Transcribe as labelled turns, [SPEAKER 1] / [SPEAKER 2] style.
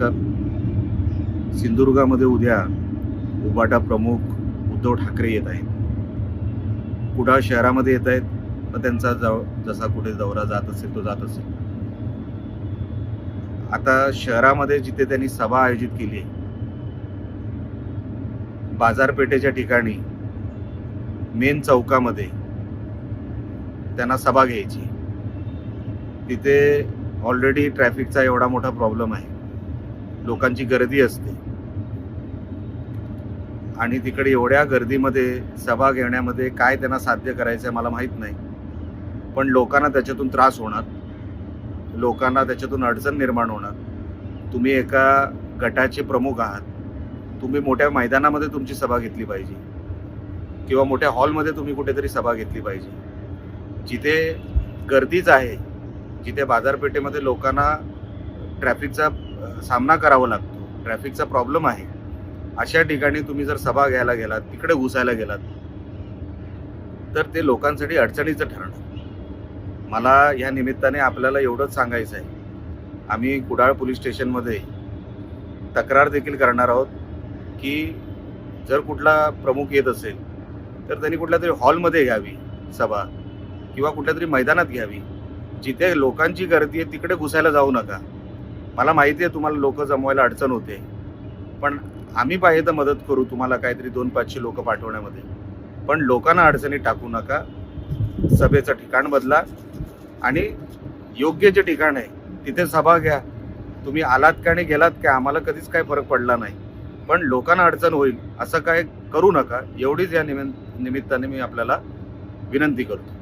[SPEAKER 1] नमस्कार. सिंधुदुर्गामध्ये उद्या उबाटा प्रमुख उद्धव ठाकरे येत आहेत. कुडाळ शहरामध्ये येत आहेत. मग त्यांचा जव जसा कुठे दौरा जात असेल तो जात असेल. आता शहरामध्ये जिथे त्यांनी सभा आयोजित केली आहे बाजारपेठेच्या ठिकाणी मेन चौकामध्ये त्यांना सभा घ्यायची तिथे ऑलरेडी ट्रॅफिकचा एवढा मोठा प्रॉब्लेम आहे. लोकांची गर्दी असते. आणि तिकडे एवढ्या गर्दीमध्ये सभा घेण्यामध्ये काय त्यांना साध्य करायचं आहे मला माहीत नाही. पण लोकांना त्याच्यातून त्रास होणार. लोकांना त्याच्यातून अडचण निर्माण होणार. तुम्ही एका गटाचे प्रमुख आहात. तुम्ही मोठ्या मैदानामध्ये तुमची सभा घेतली पाहिजे. किंवा मोठ्या हॉलमध्ये तुम्ही कुठेतरी सभा घेतली पाहिजे. जिथे गर्दीच आहे जिथे बाजारपेठेमध्ये लोकांना ट्रॅफिकचा सामना करावा लागतो. ट्रॅफिकचा प्रॉब्लेम आहे. अशा ठिकाणी तुम्ही जर सभा घ्यायला गेलात तिकडे घुसायला गेलात तर ते लोकांसाठी अडचणीचं ठरणार. मला या निमित्ताने आपल्याला एवढंच सांगायचं आहे. आम्ही कुडाळ पोलीस स्टेशनमध्ये तक्रार देखील करणार आहोत की जर कुठला प्रमुख येत असेल तर त्यांनी कुठल्या तरी हॉलमध्ये घ्यावी सभा किंवा कुठल्या तरी मैदानात घ्यावी. जिथे लोकांची गर्दी आहे तिकडे घुसायला जाऊ नका. मला माहिती आहे तुम्हाला लोक जमवायला अडचण होते. पण आम्ही पाहिजे तर मदत करू तुम्हाला काहीतरी दोन पाचशे लोक पाठवण्यामध्ये. पण लोकांना अडचणी टाकू नका. सभेचं ठिकाण बदला आणि योग्य जे ठिकाण आहे तिथे सभा घ्या. तुम्ही आलात का आणि गेलात का आम्हाला कधीच काही फरक पडला नाही. पण लोकांना अडचण होईल असं काय करू नका. एवढीच या निमित्त निमित्ताने मी आपल्याला विनंती करतो.